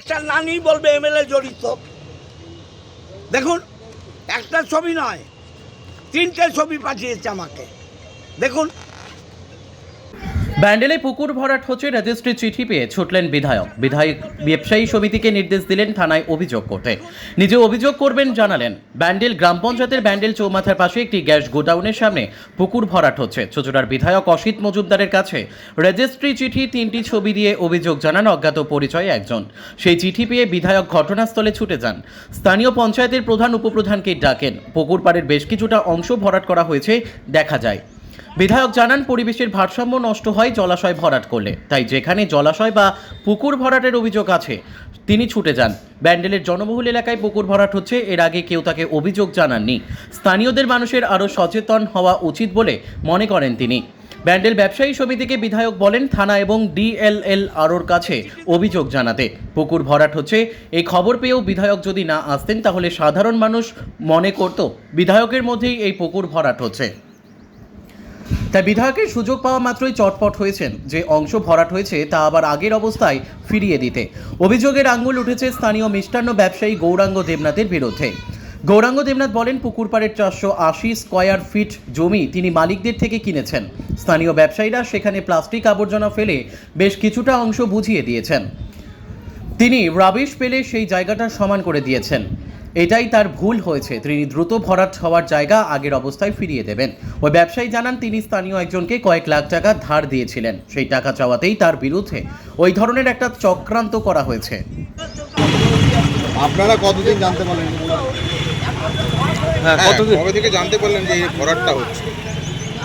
একটা নানি বলবে এমএলএ জড়িত। দেখুন একটা ছবি নয় তিনটে ছবি পাঠিয়েছে আমাকে। দেখুন ব্যান্ডেলে পুকুর ভরাট হচ্ছে রেজিস্ট্রি চিঠি পেয়ে ছুটলেন বিধায়ক। বিধায়ক ব্যবসায়ী সমিতিকে নির্দেশ দিলেন থানায় অভিযোগ করতে। নিজে অভিযোগ করবেন জানালেন। ব্যান্ডেল গ্রাম পঞ্চায়েতের ব্যান্ডেল চৌমাথার পাশে একটি গ্যাস গোডাউনের সামনে পুকুর ভরাট হচ্ছে। চচুড়ার বিধায়ক অসিত মজুমদারের কাছে রেজিস্ট্রি চিঠি তিনটি ছবি দিয়ে অভিযোগ জানান অজ্ঞাত পরিচয় একজন। সেই চিঠি পেয়ে বিধায়ক ঘটনাস্থলে ছুটে যান। স্থানীয় পঞ্চায়েতের প্রধান উপপ্রধানকে ডাকেন। পুকুর পাড়ের বেশ কিছুটা অংশ ভরাট করা হয়েছে, দেখা যায়। বিধায়ক জানান, পরিবেশের ভারসাম্য নষ্ট হয় জলাশয় ভরাট করলে। তাই যেখানে জলাশয় বা পুকুর ভরাটের অভিযোগ আছে, তিনি ছুটে যান। ব্যান্ডেলের জনবহুল এলাকায় পুকুর ভরাট হচ্ছে, এর আগে কেউ তাকে অভিযোগ জানাননি। স্থানীয়দের মানুষের আরও সচেতন হওয়া উচিত বলে মনে করেন তিনি। ব্যান্ডেল ব্যবসায়ী সমিতিকে বিধায়ক বলেন, থানা এবং ডিএলএল আরোর কাছে অভিযোগ জানাতে। পুকুর ভরাট হচ্ছে এই খবর পেয়েও বিধায়ক যদি না আসতেন, তাহলে সাধারণ মানুষ মনে করত, বিধায়কের মধ্যেই এই পুকুর ভরাট হচ্ছে। তাই বিধায়কের সুযোগ পাওয়া মাত্রই চটপট হয়েছেন। যে অংশ ভরাট হয়েছে, তা আবার আগের অবস্থায় ফিরিয়ে দিতে। অভিযোগের আঙ্গুল উঠেছে স্থানীয় মিষ্টান্ন ব্যবসায়ী গৌরাঙ্গ দেবনাথের বিরুদ্ধে। গৌরাঙ্গ দেবনাথ বলেন পুকুর পাড়ের চারশো আশি স্কোয়ার ফিট জমি তিনি মালিকদের থেকে কিনেছেন। স্থানীয় ব্যবসায়ীরা সেখানে প্লাস্টিক আবর্জনা ফেলে বেশ কিছুটা অংশ বুঝিয়ে দিয়েছেন। তিনি রাবিশ পেলে সেই জায়গাটা সমান করে দিয়েছেন। এটাই তার ভুল হয়েছে। তিনি দ্রুত ভরাট হওয়ার জায়গা আগের অবস্থায় ফিরিয়ে দেবেন। ওই ব্যবসায়ী জানান তিনি স্থানীয় একজনকে কয়েক লাখ টাকা ধার দিয়েছিলেন। সেই টাকা চাওয়াতেই তার বিরুদ্ধে ওই ধরনের একটা চক্রান্ত করা হয়েছে। আপনারা কতদিন জানতে পারলেন হ্যাঁ কতদিন? কবে থেকে জানতে পারলেন যে এই ভরাটটা হচ্ছে?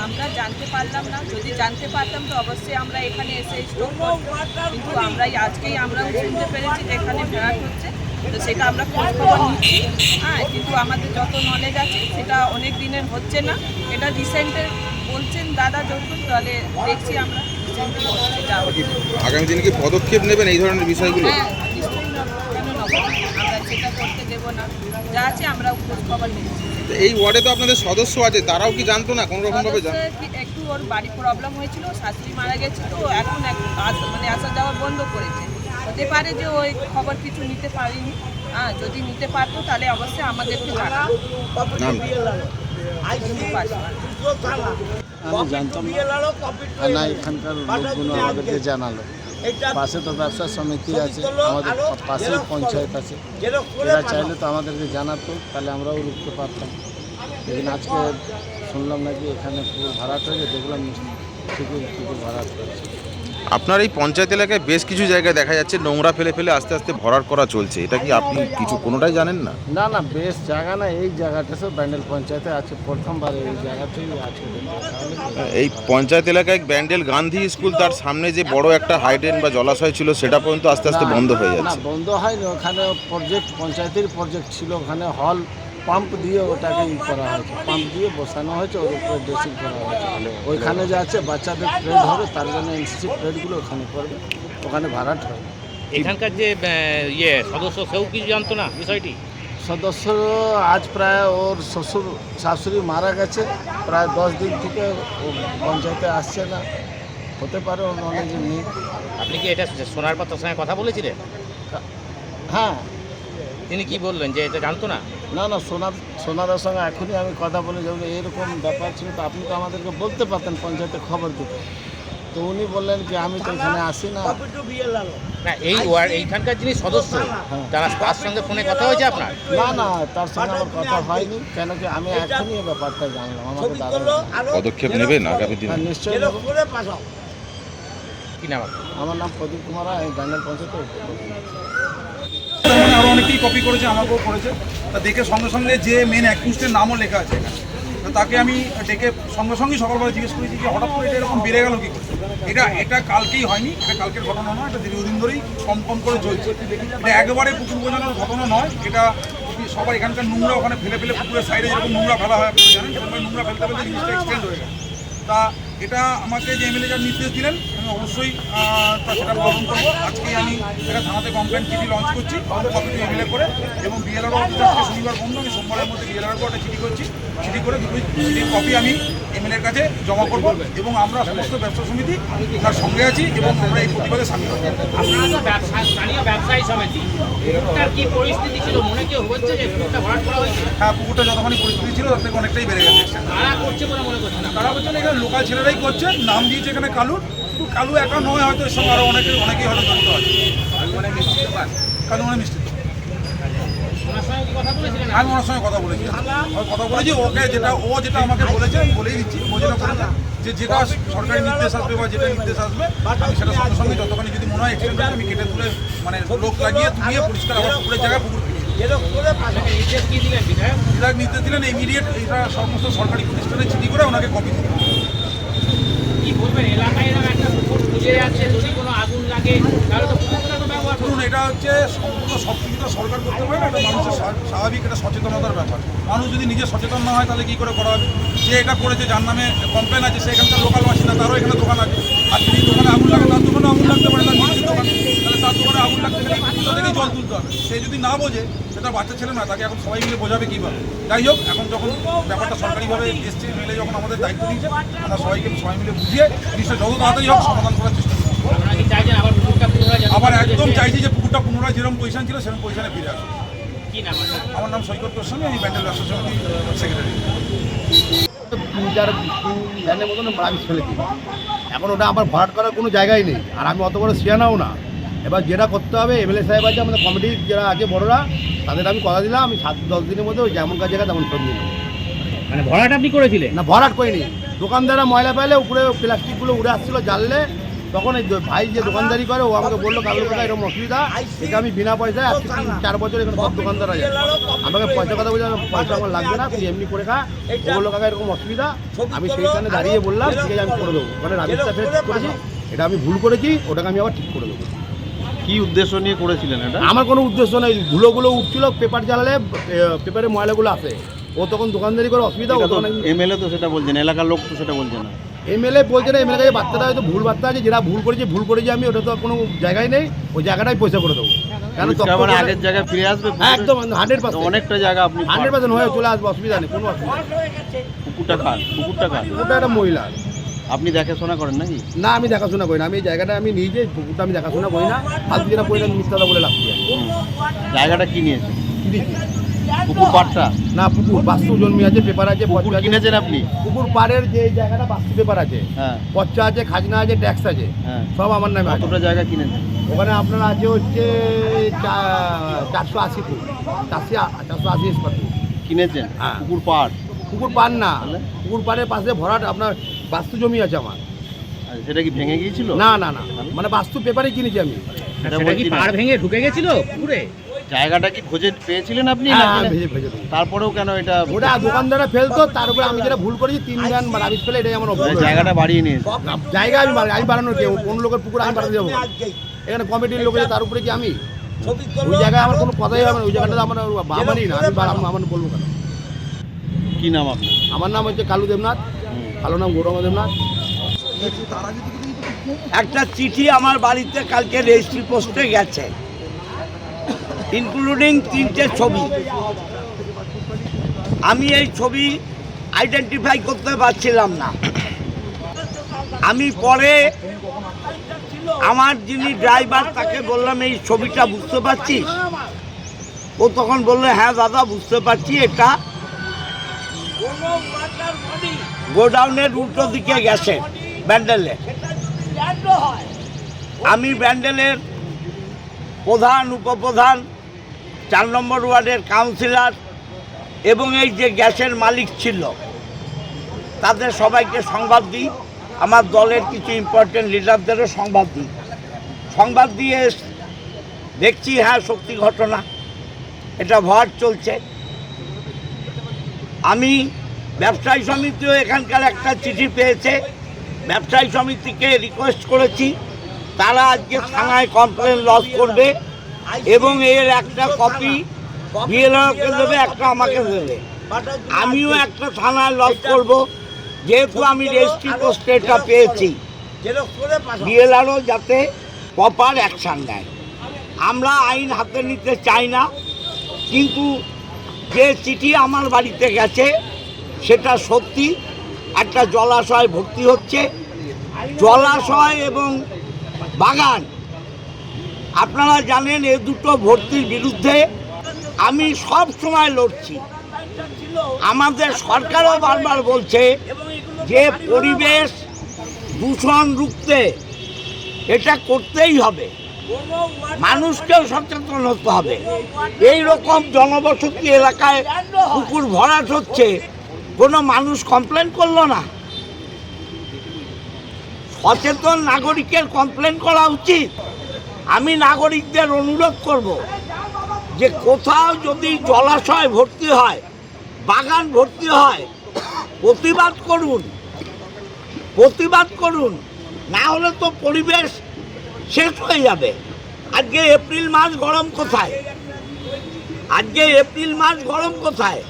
আমরা জানতে পারলাম না। যদি জানতে পারতাম তো অবশ্যই আমরা এখানে এসে স্টোর করতাম। কিন্তু আমরা আজকেই আমরা শুনতে পেরেছি যে এখানে ভেড়াট হচ্ছে। তো সেটা আমরা খোঁজ খবর নিচ্ছি। হ্যাঁ কিন্তু আমাদের যত নলেজ আছে সেটা অনেক দিনের হচ্ছে না। এটা রিসেন্টের বলছেন দাদা যখন তাহলে দেখছি আমরা আগামী দিনে কি পদক্ষেপ নেবেন এই ধরনের বিষয়গুলো? হ্যাঁ নিশ্চয়ই আমরা সেটা করতে দেবো না। যা আছে আমরা খোঁজ খবর নিচ্ছি। এই ওয়ার্ডে তো আপনাদের সদস্য আছে তারাও কি জানতো না কোনো রকম ভাবে একটু ওর বাড়ি প্রবলেম হয়েছিল শাশুড়ি মারা গেছে তো এখন মানে আসা যাওয়া বন্ধ করেছে। হতে পারে যে ওই খবর কিছু নিতে পারিনি। হ্যাঁ যদি নিতে পারতো তাহলে অবশ্যই আমাদেরকে পারছে না। আমি জানতাম না। না এখানকার লোকগুলো আমাদেরকে জানালো। পাশে তো ব্যবসা সমিতি আছে আমাদের পাশে পঞ্চায়েত আছে। এরা চাইলে তো আমাদেরকে জানাতো তাহলে আমরাও রুখতে পারতাম। লেকিন আজকে শুনলাম নাকি এখানে পুরো ভাড়াট হয়েছে দেখলাম ঠিকই পুকুর ভাড়াট হয়েছে। আপনার এই পঞ্চায়েত এলাকায় বেশ কিছু জায়গায় দেখা যাচ্ছে নোংরা ফেলে ফেলে আস্তে আস্তে ভরাট করা চলছে। এটা কি আপনি কিছু কোনোটাই জানেন না? না না বেশ জায়গা না এই জায়গাটা সব ব্যান্ডেল পঞ্চায়েতে আছে প্রথমবার এই জায়গাতেই আছে। এই পঞ্চায়েত এলাকায় ব্যান্ডেল গান্ধী স্কুল তার সামনে যে বড় একটা হাইডেন বা জলাশয় ছিল সেটা পর্যন্ত আস্তে আস্তে বন্ধ হয়ে না যাচ্ছে বন্ধ হয়নি ওখানে প্রজেক্ট পঞ্চায়েতের প্রজেক্ট ছিল ওখানে হল পাম্প দিয়ে ওটাকে ই করা হয়েছে। পাম্প দিয়ে বসানো হয়েছে ওর উপরে ড্রেসিং করা হয়েছে। ওইখানে যে আছে বাচ্চাদের ট্রেড হবে তার জন্য এনসিসি ট্রেডগুলো ওখানে করবে। ওখানে ভাড়াট হবে এখানকার যে ইয়ে সদস্য সেও কিছু জানতো না বিষয়টি? সদস্য আজ প্রায় ওর শ্বশুর শাশুড়ি মারা গেছে। প্রায় দশ দিন থেকে ও পঞ্চায়েতে আসছে না। হতে পারে ওর নলেজ নেই। আপনি কি এটা সোনার পাত্র সঙ্গে কথা বলেছিলেন? হ্যাঁ। তিনি কি বললেন যে এটা জানতো না? না না সোনার সোনাদার সঙ্গে এখনই আমি কথা বলে যাব এরকম ব্যাপার ছিল তো আপনি তো আমাদেরকে বলতে পারতেন পঞ্চায়েতে খবর দিতে। তো উনি বললেন কি আমি তো এখানে আসি না। না এই ওয়ার্ড এইখানকার যিনি সদস্য তারা তার সঙ্গে ফোনে কথা হয়েছে আপনার? না না তার সঙ্গে আমার কথা হয়নি কেন কি আমি এখনই এই ব্যাপারটা জানলাম আমাকে দাদা পদক্ষেপ নেবেন আগামী দিনে। হ্যাঁ নিশ্চয়ই কি নাম আমার নাম প্রদীপ কুমার আমি ব্যান্ডেল পঞ্চায়েতের। মানে আরও অনেকেই কপি করেছে আমাকেও করেছে। তা দেখে সঙ্গে সঙ্গে যে মেন অ্যাকিউজের নামও লেখা আছে তাকে আমি ডেকে সঙ্গে সঙ্গেই সকালবেলা জিজ্ঞেস করেছি যে হঠাৎ করে এটা এরকম বেড়ে গেল কি এটা এটা কালকেই হয়নি, এটা কালকের ঘটনা নয়, এটা দীর্ঘদিন ধরেই কম কম করে চলছে। এটা একেবারে পুকুর বোঝানোর ঘটনা নয়, এটা সবাই এখানকার নোংরা ওখানে ফেলে ফেলে পুকুরের সাইডে যেরকম নোংরা ফেলা হয়, আপনি জানেন, সেরকম নোংরা ফেলতে ফেলতে জিনিসটা এক্সটেন্ড হয়ে গেছে। তা এটা আমাকে যে এমএলএ যার নির্দেশ দিলেন, আমি অবশ্যই তা সেটা পালন করব। আজকে আমি এটা থানাতে কমপ্লেন চিঠি লঞ্চ করছি এমএলএ করে, এবং বিএলআর শনিবার বন্ধ, আমি সোমবারের মধ্যে বিএলআরও একটা চিঠি করছি। চিঠি করে দুটো চিঠির কপি আমি এমএলএর কাছে জমা করব এবং আমরা সমস্ত ব্যবসা সমিতি তার সঙ্গে আছি এবং আমরা এই প্রতিবাদে সামিল হব। আপনারা তো ব্যবসা স্থানীয় ব্যবসায়ী সমিতি। পুকুরটার কি পরিস্থিতি ছিল? মনে কেউ হচ্ছে যে পুকুরটা ভরাট করা হয়েছে? হ্যাঁ পুকুরটা যতখানি পরিস্থিতি ছিল তার থেকে অনেকটাই বেড়ে গেছে। কারা করছে বলে মনে? তারা বলছেন এখানে লোকাল ছেলেরাই করছে নাম দিয়েছে এখানে কালুর শুধু কালু একা নয় হয়তো এর সঙ্গে আরও অনেকে অনেকেই হয়তো জড়িত আছে। কালু মানে মিষ্টি ওনার সঙ্গে কি কথা বলেছিলেন আমি ওনার সঙ্গে কথা বলেছি। কথা বলেছি, ওকে যেটা, ও যেটা আমাকে বলেছে, আমি বলেই দিচ্ছি। ও যেটা বলেছে যে যেটা সরকারি নির্দেশ আসবে বা যেটা নির্দেশ আসবে, আমি সেটা সঙ্গে সঙ্গে যতখানি যদি মনে হয় এক্সটেন্ড আমি কেটে তুলে মানে লোক লাগিয়ে তুলিয়ে পরিষ্কার আবার পুকুরের জায়গায় পুকুর বিধায়ক নির্দেশ দিলেন ইমিডিয়েট এটা সমস্ত সরকারি প্রতিষ্ঠানে চিঠি করে ওনাকে কপি দিতে কি বলবেন? এলাকায় একটা পুকুর খুঁজে যাচ্ছে, যদি কোনো আগুন লাগে, তাহলে তো ধরুন এটা হচ্ছে সম্পূর্ণ সব কিছু তো সরকার করতে পারে না, এটা মানুষের স্বাভাবিক একটা সচেতনতার ব্যাপার। মানুষ যদি নিজে সচেতন না হয়, তাহলে কী করে করা হবে? যে এটা করেছে, যার নামে কমপ্লেন আছে, সে এখানকার লোকাল বাসিন্দা, তারও এখানে দোকান আছে। আর যদি দোকানে আগুন লাগে, তার দোকানে আগুন লাগতে পারে, তার নিজের দোকান। তাহলে তার দোকানে আগুন লাগতে কোথা থেকেই জল তুলতে হবে। সে যদি না বোঝে সেটা বাচ্চা ছেলে না, তাকে এখন সবাই মিলে বোঝাবে কীভাবে যাই হোক, এখন যখন ব্যাপারটা সরকারিভাবে এসছে মিলে যখন আমাদের দায়িত্ব দিয়েছে আমরা সবাইকে সবাই মিলে বুঝিয়ে জিনিসটা যত তাড়াতাড়ি হোক সমাধান করার চেষ্টা করব আপনারা কি চাইছেন আবার পুকুরটা পুনরায় যাতে আবার খুঁজে একদম চাইছি যে পুকুরটা পুনরায় যেরকম পজিশন ছিল সেরকম পজিশনে ফিরে আসবে কি নাম আপনার? আমার নাম সৈকত গোস্বামী আমি ব্যান্ডেল ব্যবসা সমিতি সেক্রেটারি তিন চার ভ্যানের মতন আমি ফেলেছি। এখন ওটা আমার ভরাট করার কোনো জায়গাই নেই। আর আমি অত বড় সিয়ানাও না। এবার যেটা করতে হবে এমএলএ সাহেব আছে আমাদের কমিটির যারা আছে বড়রা তাদের আমি কথা দিলাম আমি সাত দশ দিনের মধ্যে ওই যেমন কাজ জায়গা তেমন সব মানে ভরাট আপনি করেছিলেন? না ভরাট করিনি। দোকানদাররা ময়লা পেলে উপরে প্লাস্টিকগুলো উড়ে আসছিল জানলে তখন এই ভাই যে দোকানদারি করে ও আমাকে বলল কালো কথা এরকম অসুবিধা? এটা আমি বিনা পয়সায় আজকে তিন চার বছর এখানে সব দোকানদার আছে। আমাকে পয়সা কথা বলছে পয়সা আমার লাগবে না তুই এমনি করে খা। ও বলল কাকা এরকম অসুবিধা? আমি সেইখানে দাঁড়িয়ে বললাম ঠিক আছে আমি করে দেবো। মানে রাজস্থান ফের করেছি। এটা আমি ভুল করেছি ওটাকে আমি আবার ঠিক করে দেবো। কি উদ্দেশ্য নিয়ে করেছিলেন এটা? আমার কোনো উদ্দেশ্য নেই ধুলোগুলো উঠছিল পেপার জ্বালালে পেপারে ময়লাগুলো আসে। ও তখন দোকানদারি করে অসুবিধা এমএলএ তো সেটা বলছেন এলাকার লোক তো সেটা বলছে না। এমএলএ বলছে না এমএলএ কাছে বাচ্চাটা হয়তো ভুল বার্তা আছে যেটা ভুল করেছে ভুল করেছি আমি ওটা তো কোনো জায়গায় নেই ওই জায়গাটাই পয়সা করে দেবো। মানে আগের জায়গায় ফিরে আসবে একদম হান্ড্রেড পার্সেন্ট অনেকটা জায়গা আপনি হান্ড্রেড পার্সেন্ট হয়ে চলে আসবে অসুবিধা নেই কোনো অসুবিধা কার? ওটা একটা মহিলা। আপনি দেখাশোনা করেন নাকি? না আমি দেখাশোনা করি না আমি এই জায়গাটা আমি নিজে পুকুরটা আমি দেখাশোনা করি না। ফালতু যেটা মিথ্যাটা বলে লাগছে জায়গাটা কি নিয়েছে? পুকুর পাড়টা? না পুকুর বাস্তু জন্মি আছে পেপার আছে পুকুর কিনেছেন আপনি? পুকুর পাড়ের যে জায়গাটা বাস্তু পেপার আছে। হ্যাঁ। পর্চা আছে খাজনা আছে ট্যাক্স আছে। হ্যাঁ। সব আমার নামে কতটা জায়গা কিনেছেন? ওখানে আপনার আছে হচ্ছে চা- চারশো আশি ফুট। চারশো চারশো আশি স্কোয়ার ফুট কিনেছেন? হ্যাঁ। পুকুর পাড়? পুকুর পান না? পুকুর পাড়ের পাশে ভরাট আপনার বাস্তু জমি আছে আমার। সেটা কি ভেঙে গিয়েছিল? না না না। মানে বাস্তু পেপারে কিনেছি আমি। সেটা সেটা কি পাড় ভেঙে ঢুকে গেছিল পুকুরে? জায়গাটা কি খোঁজে পেয়েছিলেন আপনি? না হ্যাঁ, দিই। তারপরেও কেন এটা ওটা দোকানদাররা ফেলতো তার উপরে আমি যেটা ভুল করেছি তিন গান রাবিশ ফেলে এটাই আমার মানে জায়গাটা বাড়িয়ে নিয়েছে। না, জায়গা আমি আমি বাড়ানোর কেউ কোন লোকের পুকুর আমি বাড়াতে যাব। এখানে কমিটির লোক আছে, তার উপরে কি আমি? ওই জায়গায় আমার কোনো কথাই হবে না ওই জায়গাটা আমার আমারই না আমি আমার বলব কেন? কি নাম আপনার? আমার নাম হচ্ছে কালু দেবনাথ ভালো নাম গৌরব দেবনাথ। একটা চিঠি আমার বাড়িতে কালকে রেজিস্ট্রি পোস্টে গেছে। ইনক্লুডিং তিনটে ছবি। আমি এই ছবি আইডেন্টিফাই করতে পারছিলাম না। আমি পরে আমার যিনি ড্রাইভার তাকে বললাম, এই ছবিটা বুঝতে পারছিস? ও তখন বলল হ্যাঁ দাদা, বুঝতে পারছি এটা। গোডাউনের উল্টো দিকে গেছে ব্যান্ডেলে। আমি ব্যান্ডেলের প্রধান, উপপ্রধান চার নম্বর ওয়ার্ডের কাউন্সিলর এবং এই যে গ্যাসের মালিক ছিল, তাদের সবাইকে সংবাদ দিই। আমার দলের কিছু ইম্পর্টেন্ট লিডারদেরও সংবাদ দিই। সংবাদ দিয়ে দেখছি হ্যাঁ শক্তি ঘটনা। এটা ভর চলছে। আমি ব্যবসায়ী সমিতিও এখানকার একটা চিঠি পেয়েছে। ব্যবসায়ী সমিতিকে রিকোয়েস্ট করেছি। তারা আজকে থানায় কমপ্লেন লস করবে। এবং এর একটা কপি বিএলওকে দেবে, একটা আমাকে দেবে। আমিও একটা থানায় লস করব, যেহেতু আমি রেজিস্ট্রি পোস্টে এটা পেয়েছি। বিএলআরও যাতে প্রপার অ্যাকশান নেয়। আমরা আইন হাতে নিতে চাই না, কিন্তু যে চিঠি আমার বাড়িতে গেছে, সেটা সত্যি। একটা জলাশয় ভর্তি হচ্ছে। জলাশয় এবং বাগান আপনারা জানেন এ দুটো ভর্তির বিরুদ্ধে আমি সব সময় লড়ছি। আমাদের সরকারও বারবার বলছে যে পরিবেশ দূষণ রুখতে এটা করতেই হবে। মানুষকেও সচেতন হতে হবে। এই রকম জনবসতি এলাকায় পুকুর ভরাট হচ্ছে, কোনো মানুষ কমপ্লেন করল না। সচেতন নাগরিকের কমপ্লেন করা উচিত। আমি নাগরিকদের অনুরোধ করব যে কোথাও যদি জলাশয় ভর্তি হয়, বাগান ভর্তি হয়, প্রতিবাদ করুন প্রতিবাদ করুন, না হলে তো পরিবেশ শেষ হয়ে যাবে। আজকে এপ্রিল মাস গরম কোথায়? আজকে এপ্রিল মাস গরম কোথায়?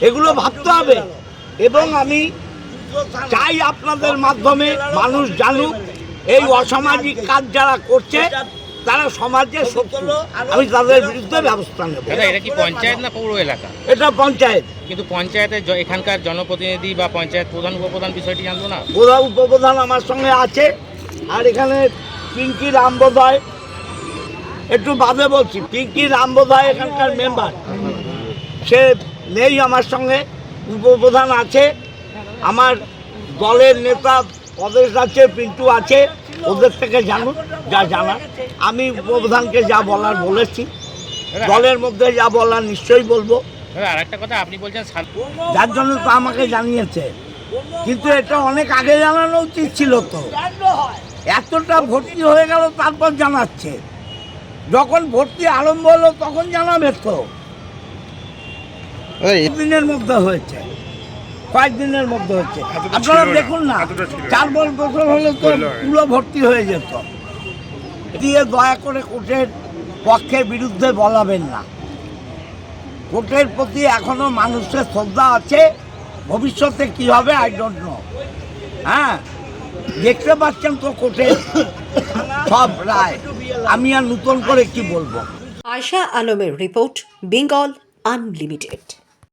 এগুলো ভাবতে হবে। এবং আমি চাই আপনাদের মাধ্যমে মানুষ জানুক এই অসামাজিক কাজ যারা করছে তারা সমাজের শত্রু আমি তাদের বিরুদ্ধে ব্যবস্থা নেব। দাদা এটা কি পঞ্চায়েত না পৌর এলাকা? এটা পঞ্চায়েত। কিন্তু পঞ্চায়েতের এখানকার জনপ্রতিনিধি বা পঞ্চায়েত প্রধান উপপ্রধান বিষয়টি জানতো না? প্রধান উপপ্রধান আমার সঙ্গে আছে। আর এখানে পিঙ্কি রামবোধয়। একটু বাদে বলছি পিঙ্কি রামবোধয় এখানকার মেম্বার সে নেই আমার সঙ্গে উপপ্রধান আছে। আমার দলের নেতা পদেশ আছে পিন্টু আছে ওদের থেকে জানুন যা জানার। আমি প্রধানকে যা বলার বলেছি দলের মধ্যে যা বলার নিশ্চয়ই বলব। আর একটা কথা আপনি বলছেন যার জন্য তো আমাকে জানিয়েছে। কিন্তু এটা অনেক আগে জানানো উচিত ছিল তো। এতটা ভর্তি হয়ে গেল তারপর জানাচ্ছে। যখন ভর্তি আরম্ভ হলো তখন জানাবে তো। দিনের মধ্যে হয়েছে? কয়েকদিনের মধ্যে হচ্ছে। আপনারা দেখুন না চার বল বছর হলে তো পুরো ভর্তি হয়ে যেত। দিয়ে দয়া করে কোর্টের পক্ষের বিরুদ্ধে বলাবেন না। কোর্টের প্রতি এখনও মানুষের শ্রদ্ধা আছে। ভবিষ্যতে কি হবে আই ডোন্ট নো হ্যাঁ দেখতে পাচ্ছেন তো কোর্টের সব রায়। আমি আর নতুন করে কি বলব? আশা আলমের রিপোর্ট বেঙ্গল আনলিমিটেড।